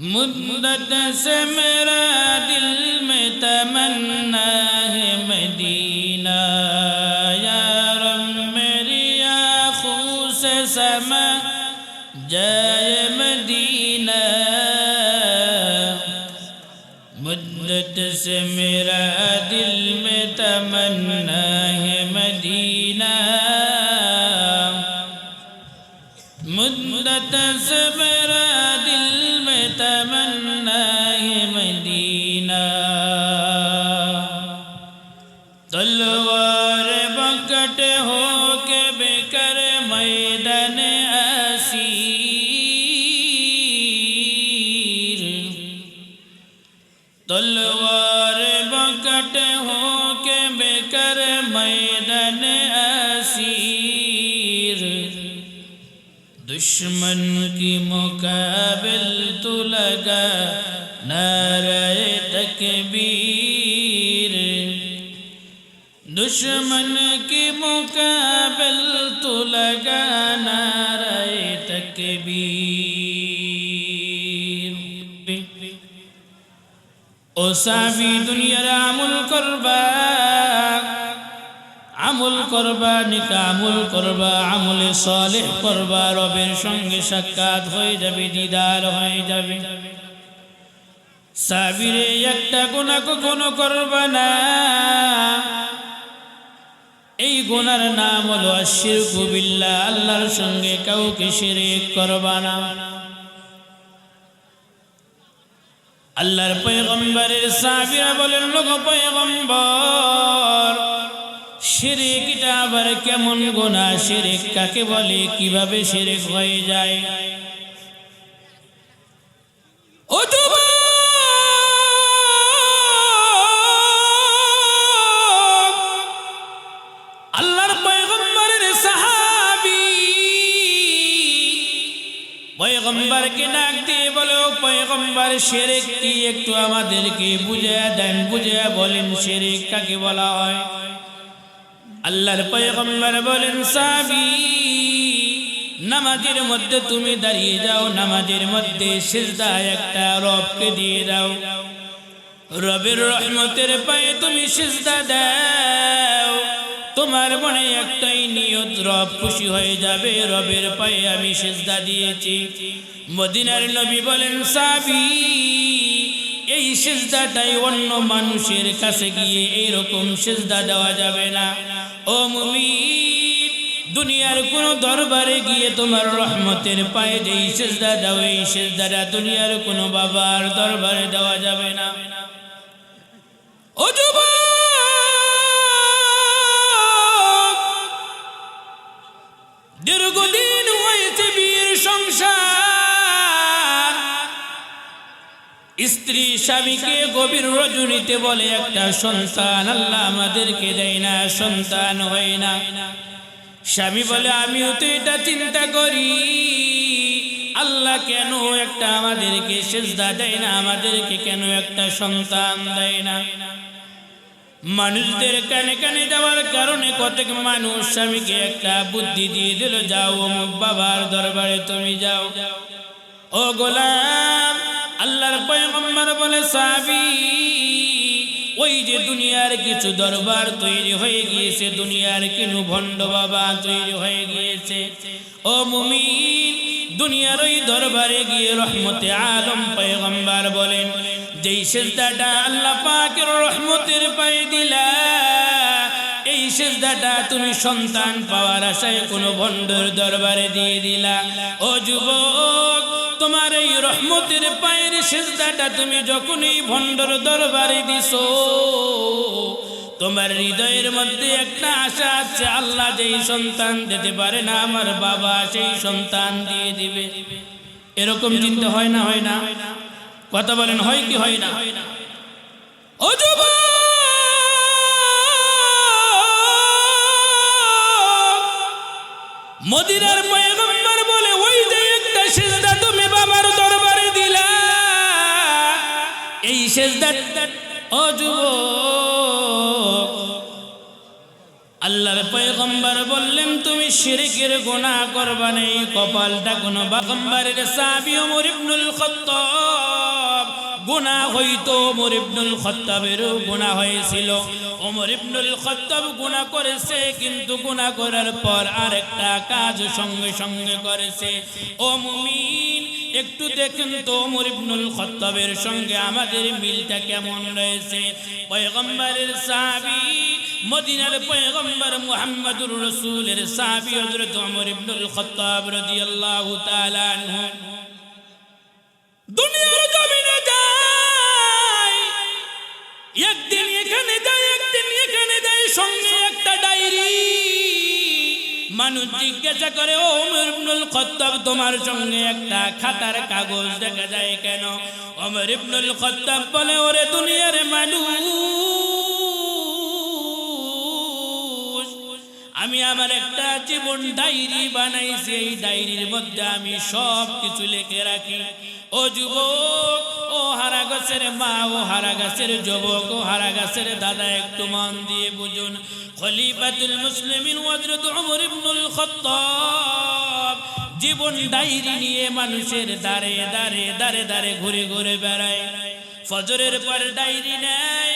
مدت سمرا دل میں تمنا ہے مدینہ یا رب میری آنکھوں سے سما جائے مدینہ مدت سے میرا دل میں تمنا ہے مدینہ مدت سے میرا दुश्मन की मुकाबिल तो लगा नाराय तकबीर दुश्मन की मुकाबिल तो लगा नाराय तकबीर ओ सामी दुनिया रामुल कुर्बा আমল করবা, নিকা আমল করবা, আমলে সলেহ করবা, রবের সঙ্গে সাক্ষাৎ হয়ে যাবে, দিদার হয়ে যাবে। সাবিরে একটা গুণা কখনো করবা না। এই গুনার নাম হলো আশির কুবিল্লা আল্লাহর সঙ্গে কাউকে শিরিক করবা না। আল্লাহর পয়গম্বরের সাহাবীরা বলেন লোক পয়গম্বর শিরিকটা আবার কেমন গোনা? শিরিক কাকে বলে? কীভাবে শিরিক হয়ে যায়! আল্লাহর পয়গম্বরের সাহাবী পয়গম্বরকে ডাক দিয়ে বলে, পয়গম্বর, শেরেক কি? একটু আমাদেরকে বুঝে দেন বুঝে বলেন, শেরেক কাকে বলা হয়? আল্লাহর পয়গম্বর বলেন, সাবি, নামাজের মধ্যে তুমি দাঁড়িয়ে যাও, নামাজের মধ্যে সিজদা একটা রবকে দিয়ে দাও। রবের রহমতের পায়ে তুমি সিজদা দাও। তোমার মনে একটাই নিয়ত, রব খুশি হয়ে যাবে, রবের পায়ে আমি সেজদা দিয়েছি। মদিনার নবী বলেন, সাবি, এই সেজদাটাই অন্য মানুষের কাছে গিয়ে এইরকম সেজদা দেওয়া যাবে না। ও মুমিন, দুনিয়ার কোন দরবারে গিয়ে তোমার রহমতের পায়ে যেই সেজদা দাও, এই সেজদাটা দুনিয়ার কোনো বাবার দরবারে দেওয়া যাবে না। ও যুবক স্ত্রী স্বামীকে গভীর রজনীতে বলে, একটা সন্তান আল্লাহ আমাদেরকে দেয় না, সন্তান হয় না। স্বামী বলে, আমিও তো এটা চিন্তা করি। আল্লাহ কেন একটা আমাদেরকে সেজদা দেয় না, আমাদেরকে কেন একটা সন্তান দেয় না? মানুষদের কানে কানে দেওয়ার কারণে কতক মানুষ স্বামীকে একটা বুদ্ধি দিয়ে দিল, যাও বাবার দরবারে তুমি যাও। ও গোলাম আল্লাহর পয়গম্বর বলে সাবি ওই যে দুনিয়ার কিছু দরবার তৈরি হয়ে গিয়েছে, দুনিয়ার কিনু ভণ্ড বাবা তৈরি হয়ে গিয়েছে। ও মুমিন, দুনিয়ার ওই দরবারে গিয়ে রহমতে আলম পয়গম্বর বলেন, যেই সেজদাটা আল্লাহ পাকের রহমতের পায়ে দিলা, এই সেজদাটা তুমি সন্তান পাওয়ার আশায় কোনো ভণ্ডর দরবারে দিয়ে দিলা। ও যুবক তোমার এই রহমতের পায়ের সেজদাটা তুমি যখন এই ভণ্ডর দরবারে দিছো, তোমার হৃদয়ের মধ্যে একটা আশা আছে, আল্লাহ যেই সন্তান দিতে পারে না, আমার বাবা সেই সন্তান দিয়ে দিবে। এরকম চিন্তা হয় না হয় না। কথা বলেন, হয় কি, হয় না! মদিনার পয়গম্বর যুবক, আল্লাহর পয়গম্বর বললেন, তুমি শিরকের গুনাহ করবা নেই কপালটা কোনো বাগম্বারের সাহাবী ওমর ইবনুল খাত্তাব। গুনাহ হইতো, ওমর ইবনুল খাত্তাবেরও গুনাহ হয়েছিল। ওমর ইবনুল খাত্তাব গুনাহ করেছে, কিন্তু গুনাহ করার পর আরেকটা কাজ সঙ্গে সঙ্গে করেছে। ও মুমিন, একটু দেখুন তো ওমর ইবনুল খাত্তাবের সঙ্গে আমাদের মিলটা কেমন রয়েছে। পয়গম্বরের সাহাবী, মদিনার পয়গম্বর মুহাম্মদুর রাসূলের সাহাবী হযরত ওমর ইবনুল খাত্তাব রাদিয়াল্লাহু তাআলা আনহু। মানুষ জিজ্ঞাসা করে, ও ওমর খাত্তাব, তোমার সঙ্গে একটা খাতার কাগজ দেখা যায় কেন? ওমর ইবনুল খাত্তাব বলে, ওরে দুনিয়ার মানুষ, আমি আমার একটা জীবন ডায়েরি বানাইছি, এই ডায়েরির মধ্যে আমি সব কিছু লিখে রাখি। ও যুবক ও হারা গাছের মা ও হারা গাছের যুবক ও হারা গাছের দাদা একটু মন দিয়ে বুঝুন। খলিফাতুল মুসলিমিন হযরত ওমর ইবনুল খাত্তাব জীবন ডায়েরি নিয়ে মানুষের দাঁড়ে দাঁড়ে দাঁড়ে দাঁড়ে ঘুরে ঘুরে বেড়ায়। ফজরের পর ডায়েরি নেয়,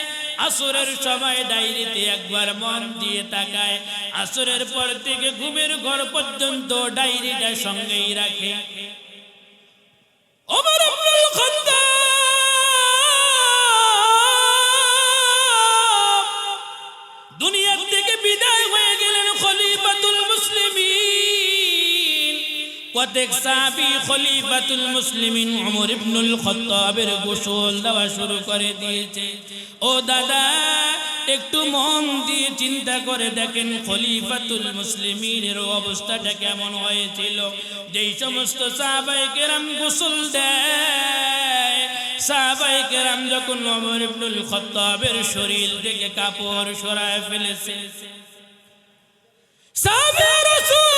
আসরের সময় ডায়েরিতে একবার মন দিয়ে তাকায়। আসরের পর থেকে ঘুমের ঘর পর্যন্ত ডায়েরিটা সঙ্গেই রাখে। কতেক সাহাবী খলিফাতুল মুসলিমিন ওমর ইবনুল খাত্তাবের গোসল দেওয়া শুরু করে দিয়েছে। ও দাদা, একটু মন দিয়ে চিন্তা করে দেখেন খলিফাতুল মুসলিমিনের অবস্থাটা কেমন হয়েছিল। যেই সমস্ত সাহাবাই কেরাম গোসল দেয়, সাহাবাই কেরাম যখন ওমর ইবনুল খাত্তাবের শরীর থেকে কাপড় সরায় ফেলেছে। সাহাবে রাসূল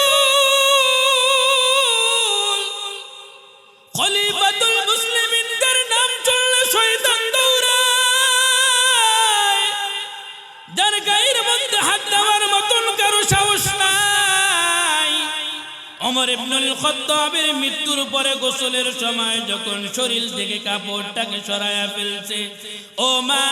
যার গায়ের মধ্যে হাত দেওয়ার মতন কারও সাহস নাই। ওমর ইবনুল খাত্তাবের মৃত্যুর পরে গোসলের সময় যখন শরীর থেকে কাপড়টাকে সরায়া ফেলছে, ও মা,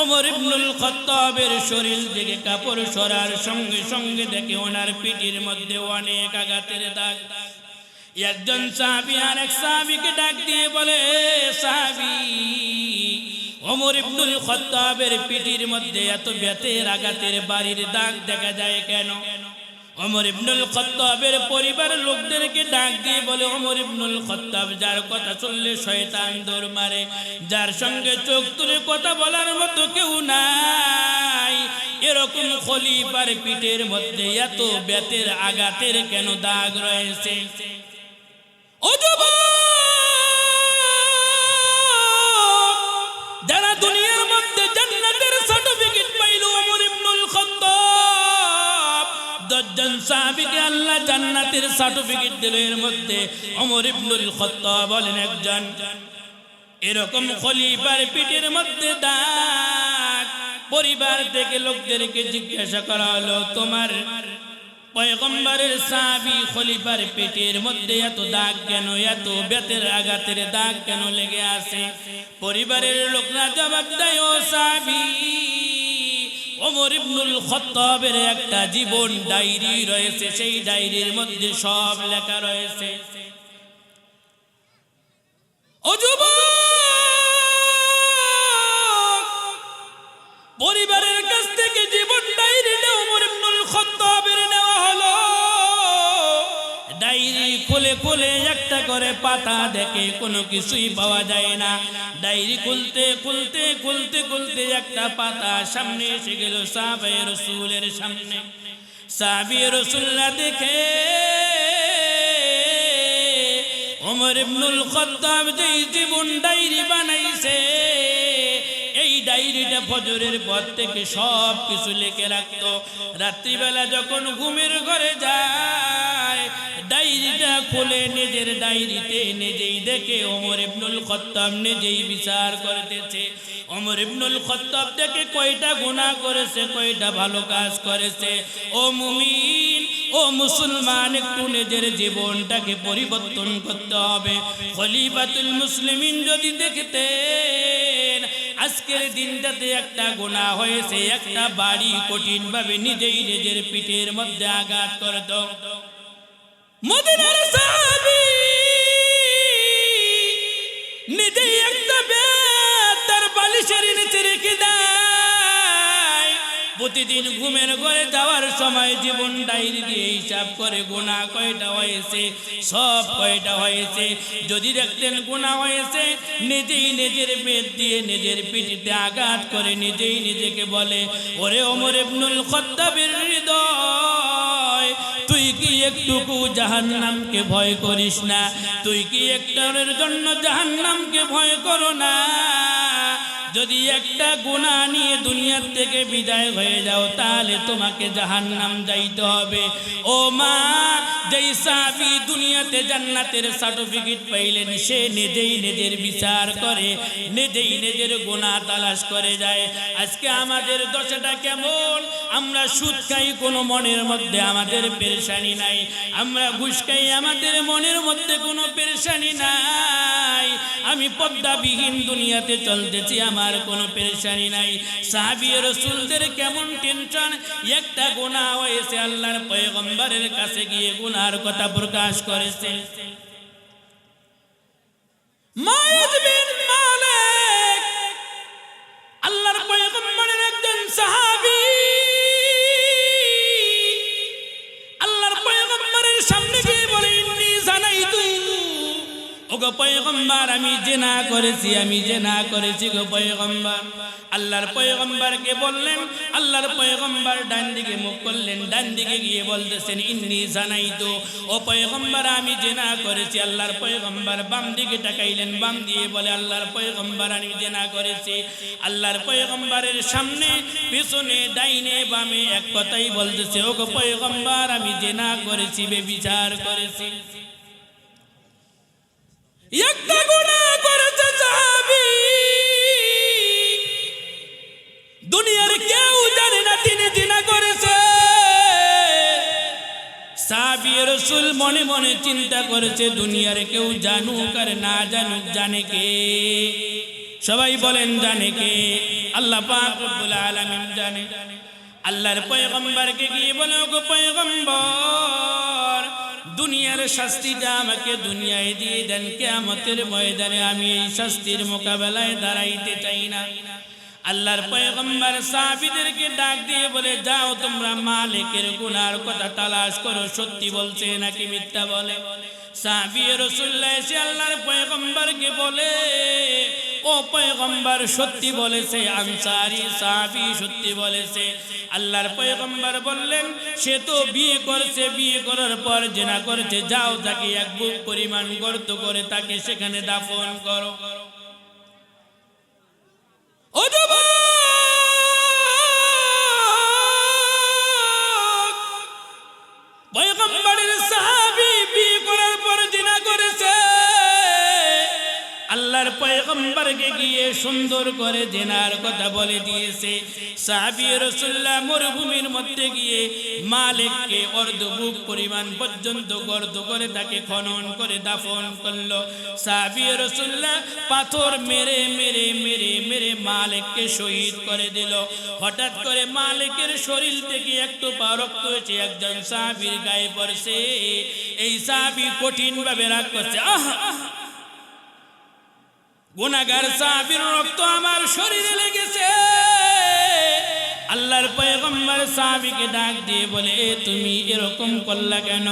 ওমর ইবনুল খাত্তাবের শরীর থেকে কাপড় সরার সঙ্গে সঙ্গে দেখে ওনার পিঠির মধ্যে অনেক আঘাতের দাগ। একজন সাহাবি আর এক সাহাবিকে ডাক দিয়ে বলে, সাহাবি ওমর ইবনুল খাত্তাবের পিঠির মধ্যে এত ব্যথের আঘাতের বাড়ির দাগ দেখা যায় কেন? ওমর ইবনুল খাত্তাবের পরিবারের লোকদেরকে ডাক দিয়ে বলে, ওমর ইবনুল খাত্তাব, যার কথা চললে শয়তান দৌড় মারে, যার সঙ্গে চোখ তুলে কথা বলার মতো কেউ নাই। এরকম খলিফার পিঠের মধ্যে এত ব্যথের আঘাতের কেন দাগ রয়েছে? ও দশজন সাহাবীকে আল্লাহ জান্নাতের সার্টিফিকেট দিল। এর মধ্যে ওমর ইবনুল খাত্তাব বলেন একজন, এরকম খলিফার পিঠের মধ্যে দাগ। পরিবার থেকে লোকদেরকে জিজ্ঞাসা করা হলো, তোমার পয়গম্বরের সাহাবি খলিফার পেটের মধ্যে এত দাগ কেন? এত বেতের আঘাতের দাগ কেন লেগে আছে? পরিবারের লোকরা জবাব দেয়, ও সাহাবি ওমর ইবনুল খত্তাবের একটা জীবন ডায়েরি রয়েছে সেই ডায়েরির মধ্যে সব লেখা রয়েছে। ও খুলে খুলে একটা করে পাতা দেখে কোনো কিছুই পাওয়া যায় না। ডায়েরি খুলতে খুলতে খুলতে খুলতে একটা পাতা সামনে এসে গেল সাহাবে রসুলের সামনে। সাহাবি রসুল্লাহ দেখে, ওমর ইবনুল খত্তাব যেই জীবন ডায়েরি বানাইছে, এই ডায়েরিটা ফজরের পর থেকে সব কিছু লিখে রাখতো। রাত্রিবেলা যখন ঘুমের ঘরে যায় খুলে নিজের ডায়েরিতে নিজেই দেখে ওমর ইবনুল খত্তাব নিজেই বিচার করতেছে। ওমর ইবনুল খত্তাব থেকে কয়টা গুনাহ করেছে, কয়টা ভালো কাজ করেছে। ও মুমিন, ও মুসলমান, একটু নিজের জীবনটাকে পরিবর্তন করতে হবে। খলিফাতুল মুসলিমিন যদি দেখতেন, আজকের দিনটাতে একটা গোনা হয়েছে, একটা বাড়ি কঠিন ভাবে নিজেই নিজের পিঠের মধ্যে আঘাত করত। নিজেই একটা তার প্রতিদিন ঘুমের ঘরে যাওয়ার সময় জীবন ডায়েরি দিয়ে হিসাব করে গুণা কয়টা হয়েছে, সব কয়টা হয়েছে। যদি দেখতেন গুণা হয়েছে, নিজেই নিজের বেদ দিয়ে নিজের পিঠিতে আঘাত করে নিজেই নিজেকে বলে, ওরে ওমর ইবনুল কি একটুকু জাহান্নামকে ভয় করিস না। তুই কি একটার জন্য জাহান্নামকে ভয় করো না? যদি একটা গুণা নিয়ে দুনিয়ার থেকে বিদায় হয়ে যাও, তাহলে তোমাকে জাহান্নাম যাইতে হবে। ও মা, যেই সাহাবি দুনিয়াতে জান্নাতের সার্টিফিকেট পাইলেন, সে নিজেই নিজের বিচার করে, নিজেই নিজের গোনা তালাশ করে যায়। আজকে আমাদের দশাটা কেমন? আমরা সুদ খাই, কোনো মনের মধ্যে আমাদের পেরেশানি নাই। আমরা ঘুষ খাই, আমাদের মনের মধ্যে কোনো পেরেশানি নাই। আমি পদ্মাবিহীন দুনিয়াতে চলতেছি আমার কোনো পেরেশানি নাই। সাহাবি রসুলদের কেমন টেনশন একটা গুণা হয়েছে, আল্লাহর পয়গম্বরের কাছে গিয়ে গুনার কথা প্রকাশ করেছে। আমি জেনা করেছি, আমি জেনা করেছি গো পয়গম্বর। আল্লাহর পয়গম্বরকে বললেন, আল্লাহর পয়গম্বর ডান দিকে মুখ করলেন, ডান দিকে গিয়ে বলতেছেন, ইন্নি জানাইতু। ও পয়গম্বর, আমি জেনা করেছি, আল্লাহর পয়গম্বর বাম দিকে তাকাইলেন, বাম দিয়ে বলে, আল্লাহর পয়গম্বর, আমি জেনা করেছি। আল্লাহর পয়গম্বরের সামনে, পিছনে, ডাইনে, বামে এক কথাই বলতেছে, ওগো পয়গম্বর, আমি জেনা করেছি, বেবিচার করেছি। একটা রসুল মনে মনে চিন্তা করেছে, দুনিয়ার কেউ জানুক আর না জানুক জানে কে? সবাই বলেন, জানে কে? আল্লাহ পাক রব্বুল আলামিন জানে। আল্লাহর পয়গম্বরকে গিয়ে বলে, ওগো পয়গম্বর, দুনিয়ার শাস্তিটা আমাকে দুনিয়ায় দিয়ে দেন, কেয়ামতের ময়দানে আমি এই শাস্তির মোকাবেলায় দাঁড়াইতে চাই না। আল্লাহর পয়গম্বর সাহাবীদেরকে ডাক দিয়ে বলে, যাও তোমরা মালিকের গুনার কথা তালাশ করো, সত্যি বলছে নাকি মিথ্যা বলে? সাহাবী রাসূলুল্লাহ এসে আল্লাহর পয়গম্বরকে বলে, ও পয়গম্বর, সত্যি বলেছে, আনসারি সাহাবী সত্যি বলেছে। আল্লাহর পয়গম্বর বললেন, সে তো বিয়ে করছে, বিয়ে করার পর জেনা করেছে, যাও তাকে এক বুক পরিমাণ গর্ত করে তাকে সেখানে দাফন করো। ও সুন্দর করে জেনার কথা বলে দিয়েছে। সাহাবী রসুল্লাহ মরুভূমির মধ্যে গিয়ে মালিককে অর্ধবুক পরিমাণ পর্যন্ত গর্ত করে তাকে খনন করে দাফন করল। সাহাবী রসুল্লাহ পাথর মেরে মেরে মেরে মেরে মালিককে শহীদ করে দিল। হঠাৎ করে মালিকের শরীর থেকে একটু রক্ত হয়েছে একজন সাহাবীর গায়ে পড়ছে। এই সাহাবী কঠিন ভাবে রাগ করছে, আহ গুনাগার সাহাবীর রক্ত আমার শরীরে লেগেছে। আল্লাহর পয়গম্বর সাহাবীকে ডাক দিয়ে বলে তুমি এরকম করলা কেন?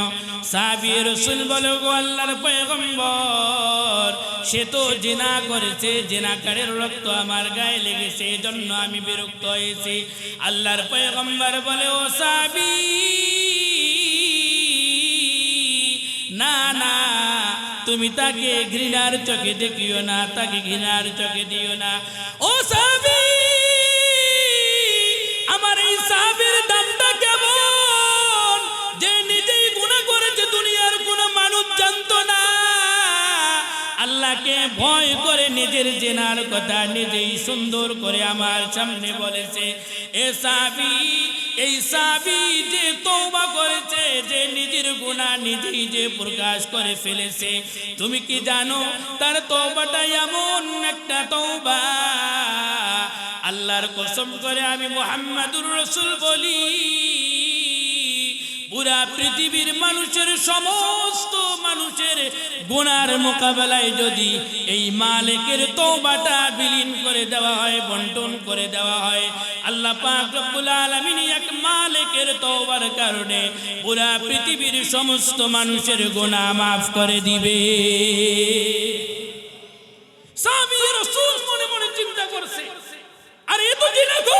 সাহাবী রসুল বলে, গো আল্লাহর পয়গম্বর, সে তো জেনা করেছে, জেনাকারের রক্ত আমার গায়ে লেগেছে, এজন্য আমি বিরক্ত হয়েছি। আল্লাহর পয়গম্বর বলে, ও সাহাবী, না না তুমি তাকে ঘৃণার চোখে দেখিও না, তাকে ঘৃণার চোখে দিও না। ও সাহাবী, আমার এই সাহাবীর দামটা কেমন? যে নিজেই গুনাহ করেছে দুনিয়ার কোনো মানুষ জানতো না। আল্লাহকে ভয় করে নিজের জেনার কথা নিজেই সুন্দর করে আমার সামনে বলেছে, এ সাবি এই সাবি যে তৌবা করেছে, যে নিজের গুণা নিজেই যে প্রকাশ করে ফেলেছে। তুমি কি জানো, তার তৌবাটা এমন একটা তৌবা আল্লাহর কসম করে আমি মোহাম্মদুর রসুল বলি। পুরা পৃথিবীর মানুষের সমস্ত মানুষের গুনার মোকাবেলায় যদি এই মালিকের তৌবাটা বিলীন করে দেওয়া হয়, বন্টন করে দেওয়া হয়, আল্লাহ পাক রব্বুল আলামিন এক মালিকের তওবার কারণে পুরা পৃথিবীর সমস্ত মানুষের গুনাহ মাফ করে দিবে। স্বামী রসুল মনে মনে চিন্তা করছে, আর তো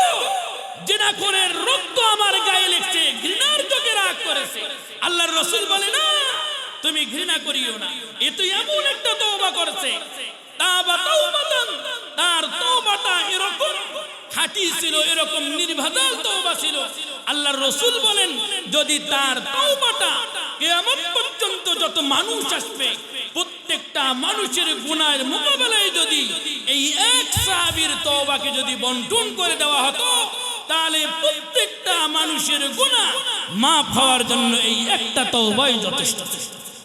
জিনাখো জিনাখোরের রক্ত আমার গায়ে লেগছে, ঘৃণার চোখে রাগ করেছে। আল্লাহর রসুল বলে, না, তুমি ঘৃণা করিও না। এ তো এমন একটা তওবা করেছে। তাবা তার তওবাটা এরকম, খাঁটি ছিল, এরকম নির্ভাদাল তওবা ছিল। আল্লাহর রসুল বলেন, যদি তার তওবাটা কিয়ামত পর্যন্ত যত মানুষ আসবে, প্রত্যেকটা মানুষের গুনাহের মোকাবেলায় যদি এই এক সাহাবীর তওবাকে যদি বন্টন করে দেওয়া হতো তাহলে প্রত্যেকটা মানুষের গুণা মাফ হওয়ার জন্য এই একটা তওবাই যথেষ্ট।